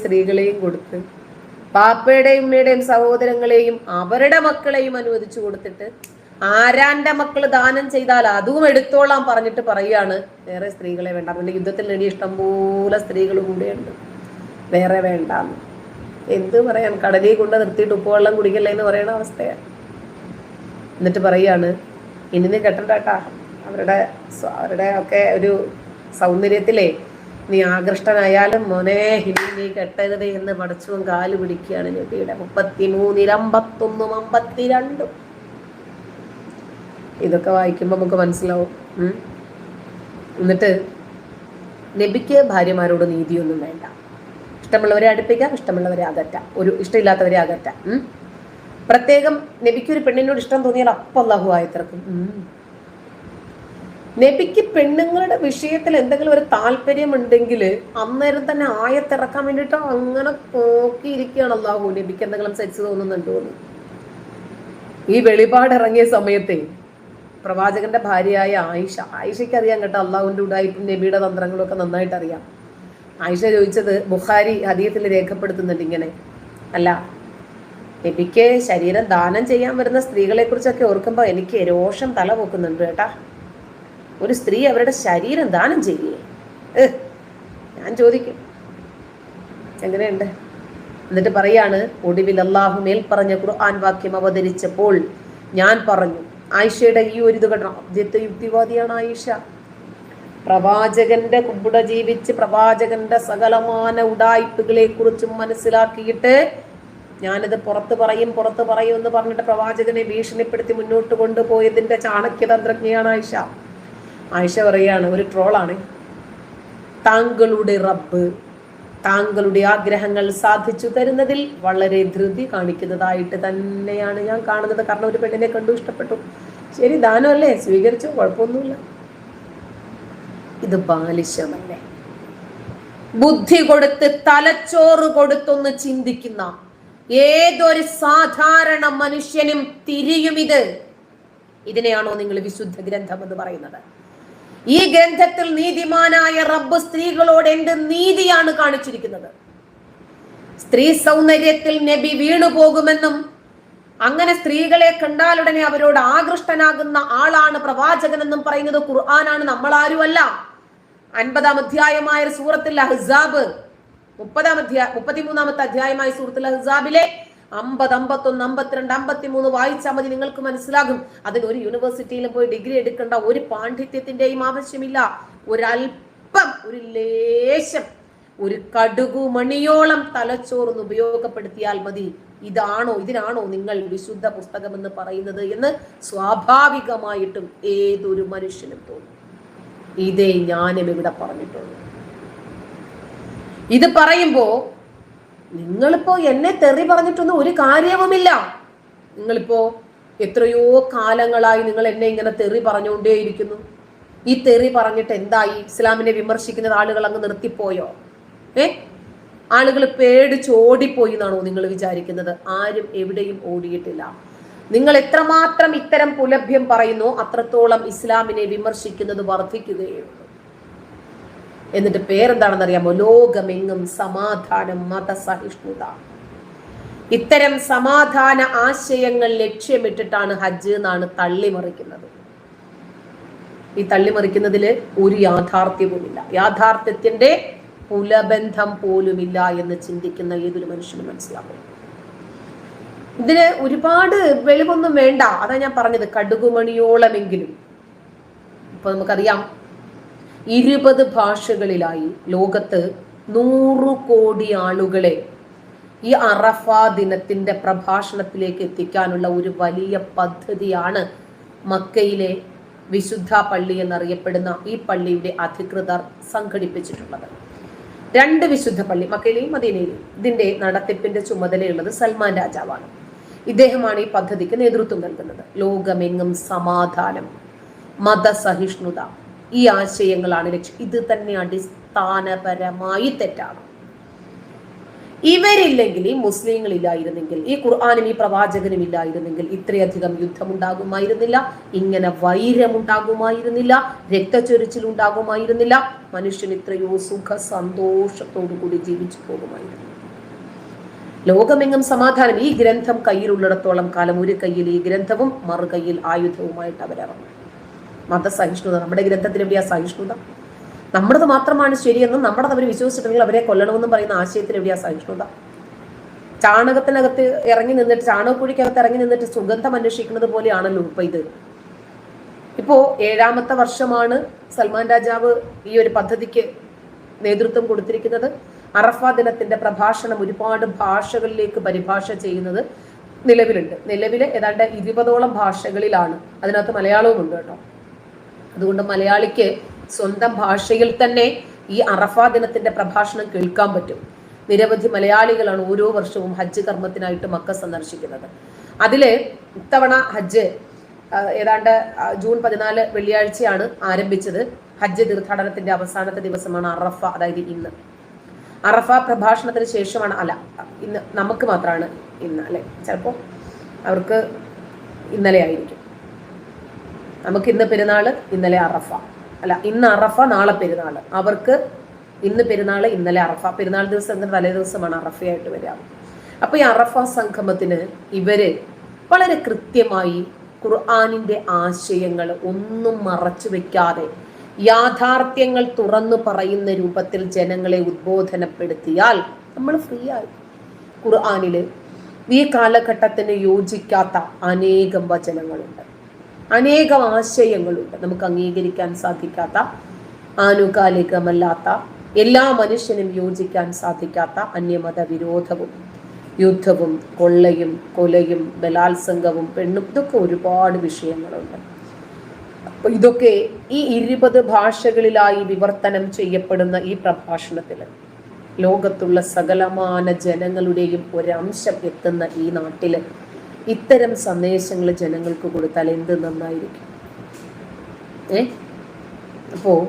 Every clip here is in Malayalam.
സ്ത്രീകളെയും കൊടുത്ത് പാപ്പയുടെയും ഉമ്മയുടെയും സഹോദരങ്ങളെയും അവരുടെ മക്കളെയും അനുവദിച്ചു കൊടുത്തിട്ട് ആരാന്റെ മക്കൾ ദാനം ചെയ്താൽ അതും എടുത്തോളാം പറഞ്ഞിട്ട് പറയാണ് വേറെ സ്ത്രീകളെ വേണ്ട. പിന്നെ യുദ്ധത്തിൽ നേടിയ ഇഷ്ടംപോലെ സ്ത്രീകൾ കൂടെയുണ്ട്. വേറെ വേണ്ട എന്ത് പറയാൻ? കടലിൽ കൊണ്ട് നിർത്തിയിട്ട് ഉപ്പുവെള്ളം കുടിക്കല്ലേ എന്ന് പറയുന്ന അവസ്ഥയാണ് എന്നിട്ട് പറയാണ് ഇനി നീ കെട്ടണ്ടാട്ടാ. അവരുടെ അവരുടെ ഒക്കെ ഒരു സൗന്ദര്യത്തിലേ നീ ആകൃഷ്ടനായാലും മോനെ ഇനി നീ കെട്ടരുത് എന്ന് പഠിച്ചും കാൽ പിടിക്കുകയാണ് നബിയുടെ മുപ്പത്തിമൂന്നിൽ അമ്പത്തൊന്നും അമ്പത്തിരണ്ടും ഇതൊക്കെ വായിക്കുമ്പോൾ നമുക്ക് മനസ്സിലാവും. എന്നിട്ട് നബിക്ക് ഭാര്യമാരോട് നീതിയൊന്നും വേണ്ട ഇഷ്ടമുള്ളവരെ അടുപ്പിക്കാം ഇഷ്ടമുള്ളവരെ അകറ്റാം ഒരു ഇഷ്ടമില്ലാത്തവരെ അകറ്റാം. പ്രത്യേകം നബിക്ക് ഒരു പെണ്ണിനോട് ഇഷ്ടം തോന്നിയാൽ അപ്പം ആയത്തിറക്കും ഉം. നബിക്ക് പെണ്ണുങ്ങളുടെ വിഷയത്തിൽ എന്തെങ്കിലും ഒരു താല്പര്യം ഉണ്ടെങ്കിൽ അന്നേരം തന്നെ ആയത്തിറക്കാൻ വേണ്ടിയിട്ട് അങ്ങനെ നോക്കിയിരിക്കുകയാണ് അള്ളാഹു നബിക്ക് എന്തെങ്കിലും സെക്സ് തോന്നുന്നുണ്ടോ എന്ന്. ഈ വെളിപാട് ഇറങ്ങിയ സമയത്തെ പ്രവാചകന്റെ ഭാര്യയായ ആയിഷ ആയിഷയ്ക്ക് അറിയാം കേട്ടോ അള്ളാഹുവിന്റെ ഉണ്ടായിട്ട് നബിയുടെ തന്ത്രങ്ങളൊക്കെ നന്നായിട്ട് അറിയാം. ആയിഷ ചോദിച്ചത് ബുഖാരി ഹദീയത്തിൽ രേഖപ്പെടുത്തുന്നുണ്ട് ഇങ്ങനെ. അല്ല നബിക്ക് ശരീരം ദാനം ചെയ്യാൻ വരുന്ന സ്ത്രീകളെ കുറിച്ചൊക്കെ ഓർക്കുമ്പോൾ എനിക്ക് രോഷം തല പൊക്കുന്നുണ്ട് കേട്ടാ. ഒരു സ്ത്രീ അവരുടെ ശരീരം ദാനം ചെയ്യേ. ഞാൻ ചോദിക്കും. എങ്ങനെയുണ്ട്? എന്നിട്ട് പറയാണ് ഒടുവിൽ അള്ളാഹു മേൽ പറഞ്ഞ ഖുർആൻ വാക്യം അവതരിച്ചപ്പോൾ ഞാൻ പറഞ്ഞു ആയിഷയുടെ ഈ ഒരു ഇത് കേട്ടോ ആദ്യത്തെ യുക്തിവാദിയാണ് ആയിഷ. പ്രവാചകന്റെ കുമ്പുട ജീവിച്ച് പ്രവാചകന്റെ സകലമാന ഉടായ്പകളെ കുറിച്ചും മനസ്സിലാക്കിയിട്ട് ഞാനിത് പുറത്ത് പറയും പുറത്ത് പറയും എന്ന് പറഞ്ഞിട്ട് പ്രവാചകനെ ഭീഷണിപ്പെടുത്തി മുന്നോട്ട് കൊണ്ടുപോയതിന്റെ ചാണക്യതന്ത്രജ്ഞയാണ് ആയിഷ. ആയിഷ പറയാണ് ഒരു ട്രോളാണ്. താങ്കളുടെ റബ്ബ് താങ്കളുടെ ആഗ്രഹങ്ങൾ സാധിച്ചു തരുന്നതിൽ വളരെ ധൃതി കാണിക്കുന്നതായിട്ട് തന്നെയാണ് ഞാൻ കാണുന്നത്. കാരണം ഒരു പെണ്ണിനെ കണ്ടു ഇഷ്ടപ്പെട്ടു. ശരി ദാനമല്ലേ? സ്വീകരിച്ചു കുഴപ്പമൊന്നുമില്ല. ഇത് ബാലിശമല്ലേ? ബുദ്ധി കൊടുത്ത് തലച്ചോറ് കൊടുത്തൊന്ന് ചിന്തിക്കുന്ന ഏതൊരു സാധാരണ മനുഷ്യനും തിരിയും ഇത്. ഇതിനെയാണോ നിങ്ങൾ വിശുദ്ധ ഗ്രന്ഥം എന്ന് പറയുന്നത്? ഈ ഗ്രന്ഥത്തിൽ നീതിമാനായ റബ്ബ് സ്ത്രീകളോട് എന്ത് നീതിയാണ് കാണിച്ചിരിക്കുന്നത്? സ്ത്രീ സൗന്ദര്യത്തിൽ നബി വീണു പോകുമെന്നും അങ്ങനെ സ്ത്രീകളെ കണ്ടാലുടനെ അവരോട് ആകൃഷ്ടനാകുന്ന ആളാണ് പ്രവാചകനെന്നും പറയുന്നത് ഖുർആനാണ്. നമ്മളാരുമല്ല. അൻപതാം അധ്യായമായ സൂറത്തിൽ അഹ്സാബ് മുപ്പതാം അധ്യായ മുപ്പത്തിമൂന്നാമത്തെ അധ്യായമായ സൂറത്തിൽ അഹ്സാബിലെ അമ്പത് അമ്പത്തൊന്ന് അമ്പത്തിരണ്ട് അമ്പത്തിമൂന്ന് വായിച്ചാൽ മതി നിങ്ങൾക്ക് മനസ്സിലാകും. അതിന് ഒരു യൂണിവേഴ്സിറ്റിയിലും പോയി ഡിഗ്രി എടുക്കേണ്ട ഒരു പാണ്ഡിത്യത്തിന്റെയും ആവശ്യമില്ല. ഒരല്പം ഒരു ലേശം ഒരു കടുകുമണിയോളം തലച്ചോറൊന്ന് ഉപയോഗപ്പെടുത്തിയാൽ മതി. ഇതാണോ ഇതിനാണോ നിങ്ങൾ വിശുദ്ധ പുസ്തകം എന്ന് പറയുന്നത് എന്ന് സ്വാഭാവികമായിട്ടും ഏതൊരു മനുഷ്യനും തോന്നും. ഇതേ ഞാനും ഇവിടെ പറഞ്ഞിട്ടുള്ളൂ. ഇത് പറയുമ്പോ നിങ്ങളിപ്പോ എന്നെ തെറി പറഞ്ഞിട്ടൊന്നും ഒരു കാര്യവുമില്ല. നിങ്ങളിപ്പോ എത്രയോ കാലങ്ങളായി നിങ്ങൾ എന്നെ ഇങ്ങനെ തെറി പറഞ്ഞുകൊണ്ടേയിരിക്കുന്നു. ഈ തെറി പറഞ്ഞിട്ട് എന്തായി? ഇസ്ലാമിനെ വിമർശിക്കുന്ന ആളുകൾ അങ്ങ് നിർത്തിപ്പോയോ? ഏ? ആളുകൾ പേടിച്ച് ഓടിപ്പോയി എന്നാണോ നിങ്ങൾ വിചാരിക്കുന്നത്? ആരും എവിടെയും ഓടിയിട്ടില്ല. നിങ്ങൾ എത്രമാത്രം ഇത്തരം പുലഭ്യം പറയുന്നു അത്രത്തോളം ഇസ്ലാമിനെ വിമർശിക്കുന്നത് വർദ്ധിക്കുകയുള്ളൂ. എന്നിട്ട് പേരെന്താണെന്ന് അറിയാമോ ലോകമെങ്ങും സമാധാനം മതസഹിഷ്ണുത. ഇത്തരം സമാധാന ആശയങ്ങൾ ലക്ഷ്യമിട്ടിട്ടാണ് ഹജ്ജ് എന്നാണ് തള്ളിമറിക്കുന്നത്. ഈ തള്ളിമറിക്കുന്നതിൽ ഒരു യാഥാർത്ഥ്യവുമില്ല. യാഥാർത്ഥ്യത്തിന്റെ പുലബന്ധം പോലുമില്ല എന്ന് ചിന്തിക്കുന്ന ഏതൊരു മനുഷ്യനും മനസ്സിലാക്കും ഇതിന് ഒരുപാട് വെളിവൊന്നും വേണ്ട. അതാ ഞാൻ പറഞ്ഞത് കടുകുമണിയോളമെങ്കിലും. ഇപ്പൊ നമുക്കറിയാം ഇരുപത് ഭാഷകളിലായി ലോകത്ത് നൂറു കോടി ആളുകളെ ഈ അറഫ ദിനത്തിന്റെ പ്രഭാഷണത്തിലേക്ക് എത്തിക്കാനുള്ള ഒരു വലിയ പദ്ധതിയാണ് മക്കയിലെ വിശുദ്ധ പള്ളി എന്നറിയപ്പെടുന്ന ഈ പള്ളിയുടെ അധികൃതർ സംഘടിപ്പിച്ചിട്ടുള്ളത്. രണ്ട് വിശുദ്ധ പള്ളി മക്കയിലെയും മദീനയിലെയും. ഇതിന്റെ നടത്തിപ്പിന്റെ ചുമതലയുള്ളത് സൽമാൻ രാജാവാണ്. ഇദ്ദേഹമാണ് ഈ പദ്ധതിക്ക് നേതൃത്വം നൽകുന്നത്. ലോകമെങ്ങും സമാധാനം മതസഹിഷ്ണുത ഈ ആശയങ്ങളാണ് ലക്ഷ്യം. ഇത് തന്നെ അടിസ്ഥാനപരമായി തെറ്റാണ്. ഇവരില്ലെങ്കിൽ ഈ മുസ്ലിങ്ങൾ ഇല്ലായിരുന്നെങ്കിൽ ഈ ഖുർആാനും ഈ പ്രവാചകനും ഇല്ലായിരുന്നെങ്കിൽ ഇത്രയധികം യുദ്ധമുണ്ടാകുമായിരുന്നില്ല ഇങ്ങനെ വൈരമുണ്ടാകുമായിരുന്നില്ല രക്തച്ചൊരിച്ചിൽ ഉണ്ടാകുമായിരുന്നില്ല മനുഷ്യൻ ഇത്രയോ സുഖ സന്തോഷത്തോടു കൂടി ജീവിച്ചു പോകുമായിരുന്നു. ലോകമെങ്ങും സമാധാനം. ഈ ഗ്രന്ഥം കയ്യിലുള്ളിടത്തോളം കാലം ഒരു കയ്യിൽ ഈ ഗ്രന്ഥവും മറു കയ്യിൽ ആയുധവുമായിട്ട് അവരിറങ്ങും. മതസഹിഷ്ണുത നമ്മുടെ ഗ്രന്ഥത്തിൽ എവിടെയാ സഹിഷ്ണുത? നമ്മുടേത് മാത്രമാണ് ശരിയെന്നും നമ്മുടേത് അവർ വിശ്വസിച്ചിട്ടുണ്ടെങ്കിൽ അവരെ കൊല്ലണമെന്നും പറയുന്ന ആശയത്തിൽ എവിടെയാ സഹിഷ്ണുത? ചാണകത്തിനകത്ത് ഇറങ്ങി നിന്നിട്ട് ചാണകക്കുഴിക്കകത്ത് ഇറങ്ങി നിന്നിട്ട് സുഗന്ധം അന്വേഷിക്കുന്നത് പോലെയാണല്ലോ ഇപ്പൊ ഇത്. ഇപ്പോ ഏഴാമത്തെ വർഷമാണ് സൽമാൻ രാജാവ് ഈ ഒരു പദ്ധതിക്ക് നേതൃത്വം കൊടുത്തിരിക്കുന്നത്. അറഫ ദിനത്തിന്റെ പ്രഭാഷണം ഒരുപാട് ഭാഷകളിലേക്ക് പരിഭാഷ ചെയ്യുന്നത് നിലവിലുണ്ട്. നിലവിൽ ഏതാണ്ട് ഇരുപതോളം ഭാഷകളിലാണ്. അതിനകത്ത് മലയാളവും ഉണ്ട് കേട്ടോ. അതുകൊണ്ട് മലയാളിക്ക് സ്വന്തം ഭാഷയിൽ തന്നെ ഈ അറഫാ ദിനത്തിന്റെ പ്രഭാഷണം കേൾക്കാൻ പറ്റും. നിരവധി മലയാളികളാണ് ഓരോ വർഷവും ഹജ്ജ് കർമ്മത്തിനായിട്ട് മക്ക സന്ദർശിക്കുന്നത്. അതിൽ ഇത്തവണ ഹജ്ജ് ഏതാണ്ട് ജൂൺ പതിനാല് വെള്ളിയാഴ്ചയാണ് ആരംഭിച്ചത്. ഹജ്ജ് തീർത്ഥാടനത്തിന്റെ അവസാനത്തെ ദിവസമാണ് അറഫ അതായത് ഇന്ന്. അറഫ പ്രഭാഷണത്തിന് ശേഷമാണ് അല്ല ഇന്ന് നമുക്ക് മാത്രമാണ് ഇന്ന് അല്ലെ? ചിലപ്പോൾ അവർക്ക് ഇന്നലെ ആയിരിക്കും. നമുക്ക് ഇന്ന് പെരുന്നാൾ ഇന്നലെ അറഫ. അല്ല ഇന്ന് അറഫ നാളെ പെരുന്നാൾ അവർക്ക് ഇന്ന് പെരുന്നാൾ ഇന്നലെ അറഫ. പെരുന്നാൾ ദിവസം തലേ ദിവസമാണ് അറഫയായിട്ട് വരിക. അപ്പൊ ഈ അറഫ സംഗമത്തിന് ഇവർ വളരെ കൃത്യമായി ഖുർആാനിന്റെ ആശയങ്ങൾ ഒന്നും മറച്ചു വെക്കാതെ യാഥാർത്ഥ്യങ്ങൾ തുറന്നു പറയുന്ന രൂപത്തിൽ ജനങ്ങളെ ഉദ്ബോധനപ്പെടുത്തിയാൽ നമ്മൾ ഫ്രീ ആയി. ഖുർആാനിൽ ഈ കാലഘട്ടത്തിന് യോജിക്കാത്ത അനേകം വചനങ്ങളുണ്ട്. അനേകം ആശയങ്ങളുണ്ട്. നമുക്ക് അംഗീകരിക്കാൻ സാധിക്കാത്ത ആനുകാലികമല്ലാത്ത എല്ലാ മനുഷ്യനും യോജിക്കാൻ സാധിക്കാത്ത അന്യമത വിരോധവും യുദ്ധവും കൊള്ളയും കൊലയും ബലാത്സംഗവും പെണ്ണും ഇതൊക്കെ ഒരുപാട് വിഷയങ്ങളുണ്ട്. അപ്പൊ ഇതൊക്കെ ഈ ഇരുപത് ഭാഷകളിലായി വിവർത്തനം ചെയ്യപ്പെടുന്ന ഈ പ്രഭാഷണത്തിൽ ലോകത്തുള്ള സകലമാന ജനങ്ങളുടെയും ഒരംശം എത്തുന്ന ഈ നാട്ടിൽ ഇത്തരം സന്ദേശങ്ങൾ ജനങ്ങൾക്ക് കൊടുത്താൽ എന്ത് നന്നായിരിക്കും? ഏ? അപ്പോ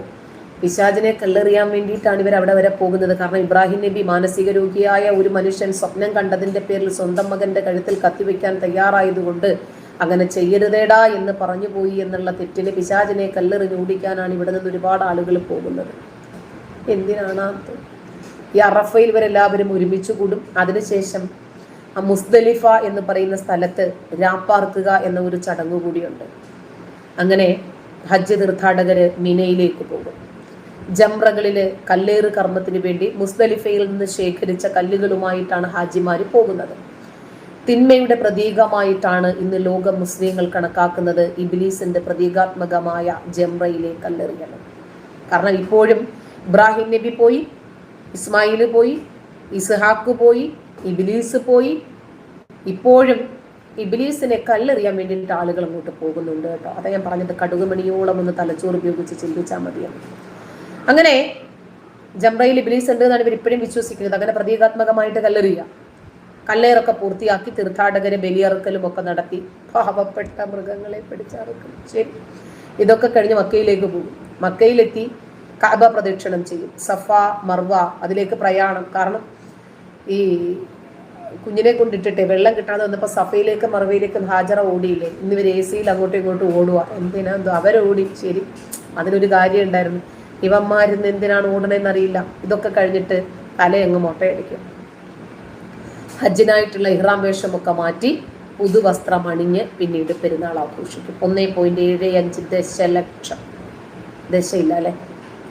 പിശാചിനെ കല്ലെറിയാൻ വേണ്ടിയിട്ടാണ് ഇവർ അവിടെ വരെ പോകുന്നത്. കാരണം ഇബ്രാഹിം നബി മാനസിക രോഗിയായ ഒരു മനുഷ്യൻ സ്വപ്നം കണ്ടതിന്റെ പേരിൽ സ്വന്തം മകന്റെ കഴുത്തിൽ കത്തിവെക്കാൻ തയ്യാറായതുകൊണ്ട് അങ്ങനെ ചെയ്യരുതേടാ എന്ന് പറഞ്ഞു പോയി എന്നുള്ള തെറ്റിന് പിശാചിനെ കല്ലെറിഞ്ഞ് ഓടിക്കാനാണ് ഇവിടെ നിന്ന് ഒരുപാട് ആളുകൾ പോകുന്നത്. എന്തിനാണ് ഈ അറഫയിൽ ഇവരെല്ലാവരും ഒരുമിച്ച് കൂടും? അതിനുശേഷം മുസ്ദലിഫ എന്ന് പറയുന്ന സ്ഥലത്ത് രാപ്പാർക്കുക എന്ന ഒരു ചടങ്ങ് കൂടിയുണ്ട് അങ്ങനെ ഹജ്ജ് തീർത്ഥാടകര് മിനയിലേക്ക് പോകും. ജംറകളിൽ കല്ലേറ് കർമ്മത്തിന് വേണ്ടി മുസ്ദലിഫയിൽ നിന്ന് ശേഖരിച്ച കല്ലുകളുമായിട്ടാണ് ഹാജിമാർ പോകുന്നത്. തിന്മയുടെ പ്രതീകമായിട്ടാണ് ഇന്ന് ലോക മുസ്ലിങ്ങൾ കണക്കാക്കുന്നത് ഇബിലീസിന്റെ പ്രതീകാത്മകമായ ജംറയിലെ കല്ലെറിയൽ. കാരണം ഇപ്പോഴും ഇബ്രാഹിം നബി പോയി ഇസ്മായിൽ പോയി ഇസ്ഹാക്ക് പോയി ഇബിലീസ് പോയി. ഇപ്പോഴും ഇബിലീസിനെ കല്ലെറിയാൻ വേണ്ടിയിട്ട് ആളുകൾ അങ്ങോട്ട് പോകുന്നുണ്ട് കേട്ടോ. അതാ ഞാൻ പറഞ്ഞത് കടുകുമണിയോളം ഒന്ന് തലച്ചോറ് ഉപയോഗിച്ച് ചിന്തിച്ചാൽ മതിയാണ് അങ്ങനെ ജംറയിൽ ഇബിലീസ് ഉണ്ട് എന്നാണ് ഇവർ ഇപ്പോഴും വിശ്വസിക്കുന്നത്. അങ്ങനെ പ്രതീകാത്മകമായിട്ട് കല്ലെറിയുക. കല്ലേറൊക്കെ പൂർത്തിയാക്കി തീർത്ഥാടകരെ ബലിയറുക്കലും ഒക്കെ നടത്തി. പാവപ്പെട്ട മൃഗങ്ങളെ പിടിച്ചറുക്കും. ശരി. ഇതൊക്കെ കഴിഞ്ഞ് മക്കയിലേക്ക് പോകും. മക്കയിലെത്തി കഅബ പ്രദക്ഷിണം ചെയ്യും. സഫ മർവ അതിലേക്ക് പ്രയാണം. കാരണം ഈ കുഞ്ഞിനെ കൊണ്ടിട്ടിട്ട് വെള്ളം കിട്ടാതെ വന്നപ്പോൾ സഫയിലേക്ക് മറവയിലേക്ക് ഹാജറ ഓടിയില്ലേ? ഇന്ന് ഇവർ എ സിയിൽ അങ്ങോട്ടും ഇങ്ങോട്ടും ഓടുക എന്തിനാ എന്തോ? അവരോടി. ശരി. അതിനൊരു കാര്യം ഉണ്ടായിരുന്നു. ഇവന്മാരിന്ന് എന്തിനാണ് ഓടണേന്ന് അറിയില്ല ഇതൊക്കെ കഴിഞ്ഞിട്ട് തലയങ്ങ് മുട്ടയടിക്കും. ഹജ്ജിനായിട്ടുള്ള ഇഹ്റാം വേഷമൊക്കെ മാറ്റി പുതുവസ്ത്രം അണിഞ്ഞ് പിന്നീട് പെരുന്നാൾ ആഘോഷിക്കും. ഒന്നേ പോയിന്റ് ഏഴ് അഞ്ച് ദശലക്ഷം. ദശയില്ല അല്ലെ?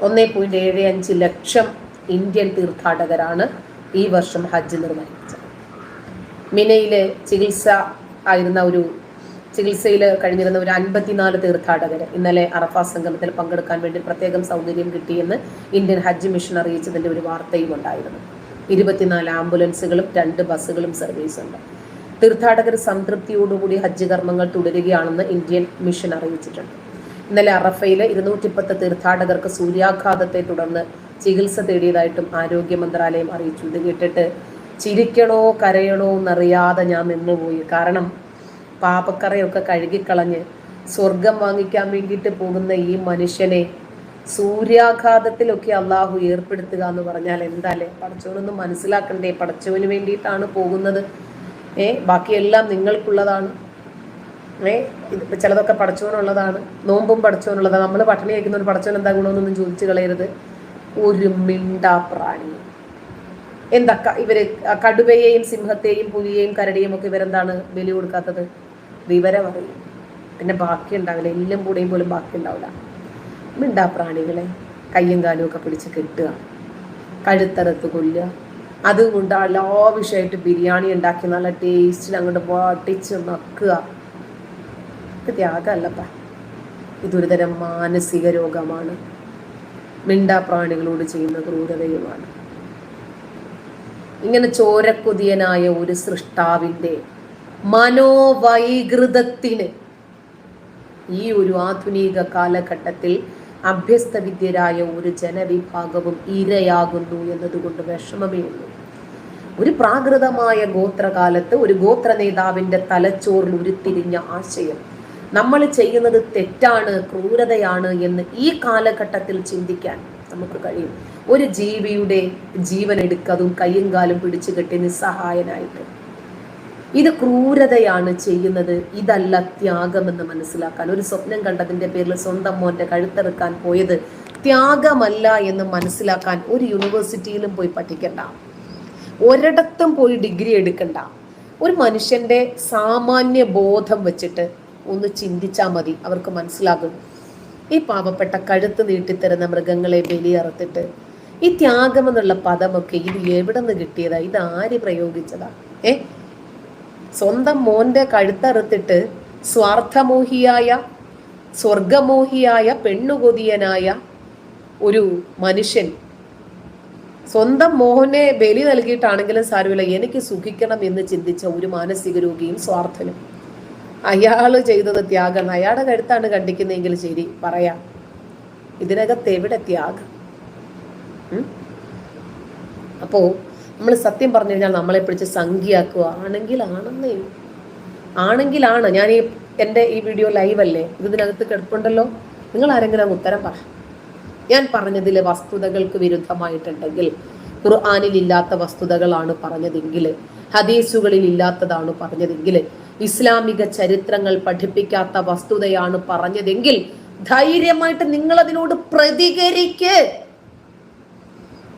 ഒന്നേ പോയിന്റ് ഏഴ് അഞ്ച് ലക്ഷം ഇന്ത്യൻ തീർത്ഥാടകരാണ് ഈ വർഷം ഹജ്ജ് നിർവഹിച്ചത്. മിനയിലെ ചികിത്സ ആയിരുന്ന ഒരു ചികിത്സയിൽ കഴിഞ്ഞിരുന്ന ഒരു അൻപത്തിനാല് തീർത്ഥാടകർ ഇന്നലെ അറഫ സംഗമത്തിൽ പങ്കെടുക്കാൻ വേണ്ടി പ്രത്യേകം സൗകര്യം കിട്ടിയെന്ന് ഇന്ത്യൻ ഹജ്ജ് മിഷൻ അറിയിച്ചതിന്റെ ഒരു വാർത്തയും ഉണ്ടായിരുന്നു. ഇരുപത്തിനാല് ആംബുലൻസുകളും രണ്ട് ബസ്സുകളും സർവീസ് ഉണ്ട്. തീർത്ഥാടകർ സംതൃപ്തിയോടുകൂടി ഹജ്ജ് കർമ്മങ്ങൾ തുടരുകയാണെന്ന് ഇന്ത്യൻ മിഷൻ അറിയിച്ചിട്ടുണ്ട്. ഇന്നലെ അറഫയിലെ ഇരുന്നൂറ്റിപ്പത്ത് തീർത്ഥാടകർക്ക് സൂര്യാഘാതത്തെ തുടർന്ന് ചികിത്സ തേടിയതായിട്ടും ആരോഗ്യ മന്ത്രാലയം അറിയിച്ചു. ഇത് കേട്ടിട്ട് ചിരിക്കണോ കരയണോ എന്നറിയാതെ ഞാൻ നിന്നുപോയി. കാരണം പാപക്കറയൊക്കെ കഴുകിക്കളഞ്ഞ് സ്വർഗം വാങ്ങിക്കാൻ വേണ്ടിയിട്ട് പോകുന്ന ഈ മനുഷ്യനെ സൂര്യാഘാതത്തിലൊക്കെ അള്ളാഹു ഏർപ്പെടുത്തുക എന്ന് പറഞ്ഞാൽ എന്താല്ലേ പടച്ചോനൊന്നും മനസ്സിലാക്കണ്ടേ? പടച്ചവന് വേണ്ടിയിട്ടാണ് പോകുന്നത്. ഏ ബാക്കിയെല്ലാം നിങ്ങൾക്കുള്ളതാണ്. ഏ ഇത് ചിലതൊക്കെ പടച്ചവനുള്ളതാണ്. നോമ്പും പടച്ചവനുള്ളതാണ്. നമ്മൾ പട്ടിണി കഴിക്കുന്നവർ ഒരു പടച്ചോൻ എന്താ ഗുണമെന്നൊന്നും ചോദിച്ചു കളയരുത്. ഒരു മിണ്ടാ പ്രാണി എന്താ ഇവർ കടുവയെയും സിംഹത്തെയും പുലിയെയും കരടിയും ഒക്കെ ഇവരെന്താണ് ബലി കൊടുക്കാത്തത്? വിവരം അറിയും പിന്നെ ബാക്കി ഉണ്ടാവില്ല. എല്ലാം കൂടെയും പോലും ബാക്കി ഉണ്ടാവില്ല. മിണ്ടാ പ്രാണികളെ കയ്യും കാലും ഒക്കെ പിടിച്ച് കെട്ടുക. കഴുത്തറുത്ത് കൊല്ലുക. അതുകൊണ്ട് ലാവിഷമായിട്ട് ബിരിയാണി ഉണ്ടാക്കി നല്ല ടേസ്റ്റിൽ അങ്ങോട്ട് വാട്ടിച്ച് നക്കുക. ത്യാഗമല്ലപ്പ. ഇതൊരു തരം മാനസിക രോഗമാണ്. മിണ്ടാ പ്രാണികളോട് ചെയ്യുന്ന ക്രൂരതയുമാണ്. ഇങ്ങനെ ചോരക്കൊതിയനായ ഒരു സൃഷ്ടാവിന്റെ മനോവൈകൃതത്തിന് ഈ ഒരു ആധുനിക കാലഘട്ടത്തിൽ അഭ്യസ്തവിദ്യരായ ഒരു ജനവിഭാഗവും ഇരയാകുന്നു എന്നതുകൊണ്ട് വിഷമമേ ഉള്ളൂ. ഒരു പ്രാകൃതമായ ഗോത്രകാലത്ത് ഒരു ഗോത്ര നേതാവിന്റെ തലച്ചോറിൽ ഉരുത്തിരിഞ്ഞ ആശയം നമ്മൾ ചെയ്യുന്നത് തെറ്റാണ് ക്രൂരതയാണ് എന്ന് ഈ കാലഘട്ടത്തിൽ ചിന്തിക്കാൻ നമുക്ക് കഴിയും. ഒരു ജീവിയുടെ ജീവൻ എടുക്കതും കയ്യും കാലും പിടിച്ചു കെട്ടി നിസ്സഹായനായിട്ട്. ഇത് ക്രൂരതയാണ് ചെയ്യുന്നത്. ഇതല്ല ത്യാഗമെന്ന് മനസ്സിലാക്കാൻ. ഒരു സ്വപ്നം കണ്ടതിന്റെ പേരിൽ സ്വന്തം മോന്റെ കഴുത്തെറുക്കാൻ പോയത് ത്യാഗമല്ല എന്ന് മനസ്സിലാക്കാൻ ഒരു യൂണിവേഴ്സിറ്റിയിലും പോയി പഠിക്കണ്ട. ഒരിടത്തും പോയി ഡിഗ്രി എടുക്കണ്ട. ഒരു മനുഷ്യന്റെ സാമാന്യ ബോധം വെച്ചിട്ട് ഒന്ന് ചിന്തിച്ചാൽ മതി അവർക്ക് മനസ്സിലാകും. ഈ പാവപ്പെട്ട കഴുത്ത് നീട്ടിത്തരുന്ന മൃഗങ്ങളെ ബലിയറുത്തിട്ട് ഈ ത്യാഗം എന്നുള്ള പദമൊക്കെ ഇത് എവിടെ നിന്ന് കിട്ടിയതാ? ഇത് ആര് പ്രയോഗിച്ചതാ? ഏ? സ്വന്തം മോന്റെ കഴുത്തറുത്തിട്ട് സ്വാർത്ഥമോഹിയായ സ്വർഗമോഹിയായ പെണ്ണുകൊതിയനായ ഒരു മനുഷ്യൻ സ്വന്തം മോഹനെ ബലി നൽകിയിട്ടാണെങ്കിലും സാരമില്ല. എനിക്ക് സുഖിക്കണം എന്ന് ചിന്തിച്ച ഒരു മാനസിക രോഗിയും സ്വാർത്ഥനും. അയാൾ ചെയ്തത് ത്യാഗം. അയാളുടെ കഴുത്താണ് കണ്ടിക്കുന്നതെങ്കിൽ ശരി പറയാം. ഇതിനകത്ത് എവിടെ ത്യാഗം? അപ്പോൾ അപ്പോ നമ്മൾ സത്യം പറഞ്ഞു കഴിഞ്ഞാൽ നമ്മളെ പിടിച്ച് സംഖ്യയാക്കുക. ആണെങ്കിൽ ആണെന്നേ ആണെങ്കിലാണ്. ഞാൻ ഈ എന്റെ ഈ വീഡിയോ ലൈവ് അല്ലേ ഇത് ഇതിനകത്ത് കിടപ്പുണ്ടല്ലോ. നിങ്ങൾ ആരെങ്കിലും ഉത്തരം പറ. ഞാൻ പറഞ്ഞതിലെ വസ്തുതകൾക്ക് വിരുദ്ധമായിട്ടുണ്ടെങ്കിൽ ഖുർആാനിൽ ഇല്ലാത്ത വസ്തുതകളാണ് പറഞ്ഞതെങ്കിൽ ഹദീസുകളിൽ ഇല്ലാത്തതാണ് പറഞ്ഞതെങ്കിൽ ഇസ്ലാമിക ചരിത്രങ്ങൾ പഠിപ്പിക്കാത്ത വസ്തുതയാണ് പറഞ്ഞതെങ്കിൽ ധൈര്യമായിട്ട് നിങ്ങൾ അതിനോട് പ്രതികരിക്ക്.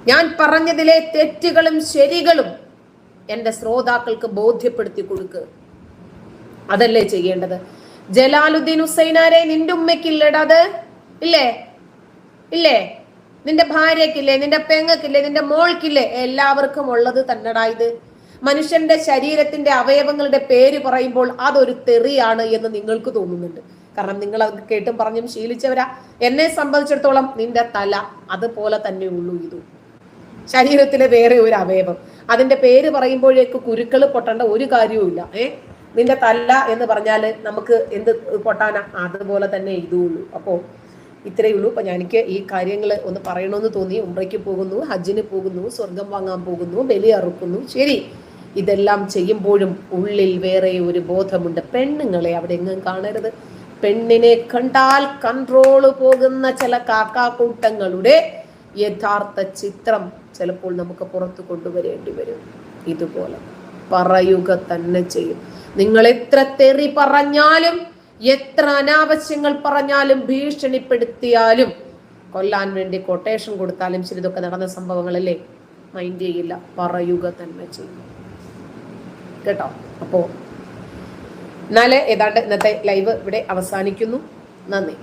ഞാൻ പറഞ്ഞതിലെ തെറ്റുകളും ശരികളും എന്റെ ശ്രോതാക്കൾക്ക് ബോധ്യപ്പെടുത്തി കൊടുക്ക്. അതല്ലേ ചെയ്യേണ്ടത്? ജലാലുദ്ദീൻ ഹുസൈനാരെ നിന്റെ ഉമ്മയ്ക്കില്ലടാ ഇല്ലേ? ഇല്ലേ? നിന്റെ ഭാര്യക്കില്ലേ നിന്റെ പെങ്ങക്കില്ലേ? നിന്റെ മോൾക്കില്ലേ? എല്ലാവർക്കും ഉള്ളത് തന്നെടാ ഇത്. മനുഷ്യന്റെ ശരീരത്തിന്റെ അവയവങ്ങളുടെ പേര് പറയുമ്പോൾ അതൊരു തെറിയാണ് എന്ന് നിങ്ങൾക്ക് തോന്നുന്നുണ്ട്. കാരണം നിങ്ങൾ അത് കേട്ടും പറഞ്ഞും ശീലിച്ചവരാ. എന്നെ സംബന്ധിച്ചിടത്തോളം നിന്റെ തല അതുപോലെ തന്നെ ഉള്ളൂ ഇതു. ശരീരത്തിലെ വേറെ ഒരു അവയവം. അതിന്റെ പേര് പറയുമ്പോഴേക്ക് കുരുക്കൾ പൊട്ടേണ്ട ഒരു കാര്യവുമില്ല ഏ? നിന്റെ തല എന്ന് പറഞ്ഞാൽ നമുക്ക് എന്ത് പൊട്ടാനാ? അതുപോലെ തന്നെ ഇതുള്ളൂ അപ്പോൾ ഇത്രയേ ഉള്ളൂ. അപ്പൊ എനിക്ക് ഈ കാര്യങ്ങൾ ഒന്ന് പറയണമെന്ന് തോന്നി. ഉംറയ്ക്ക് പോകുന്നു ഹജ്ജിന് പോകുന്നു സ്വർഗം വാങ്ങാൻ പോകുന്നു ബലി അറുക്കുന്നു. ശരി. ഇതെല്ലാം ചെയ്യുമ്പോഴും ഉള്ളിൽ വേറെ ഒരു ബോധമുണ്ട്. പെണ്ണുങ്ങളെ അവിടെ എങ്ങും കാണരുത്. പെണ്ണിനെ കണ്ടാൽ കൺട്രോൾ പോകുന്ന ചില കാക്കാക്കൂട്ടങ്ങളുടെ യഥാർത്ഥ ചിത്രം ചിലപ്പോൾ നമുക്ക് പുറത്തു കൊണ്ടുവരേണ്ടി വരും. ഇതുപോലെ പറയുക തന്നെ ചെയ്യും. നിങ്ങൾ എത്ര തെറി പറഞ്ഞാലും എത്ര അനാവശ്യങ്ങൾ പറഞ്ഞാലും ഭീഷണിപ്പെടുത്തിയാലും കൊല്ലാൻ വേണ്ടി കൊട്ടേഷൻ കൊടുത്താലും ശരി ഇതൊക്കെ നടന്ന സംഭവങ്ങളല്ലേ? മൈൻഡ് ചെയ്യില്ല. പറയുക തന്നെ ചെയ്യും. കേട്ടോ. അപ്പോൾ എന്നാൽ ഏതാണ്ട് ഇന്നത്തെ ലൈവ് ഇവിടെ അവസാനിക്കുന്നു. നന്ദി.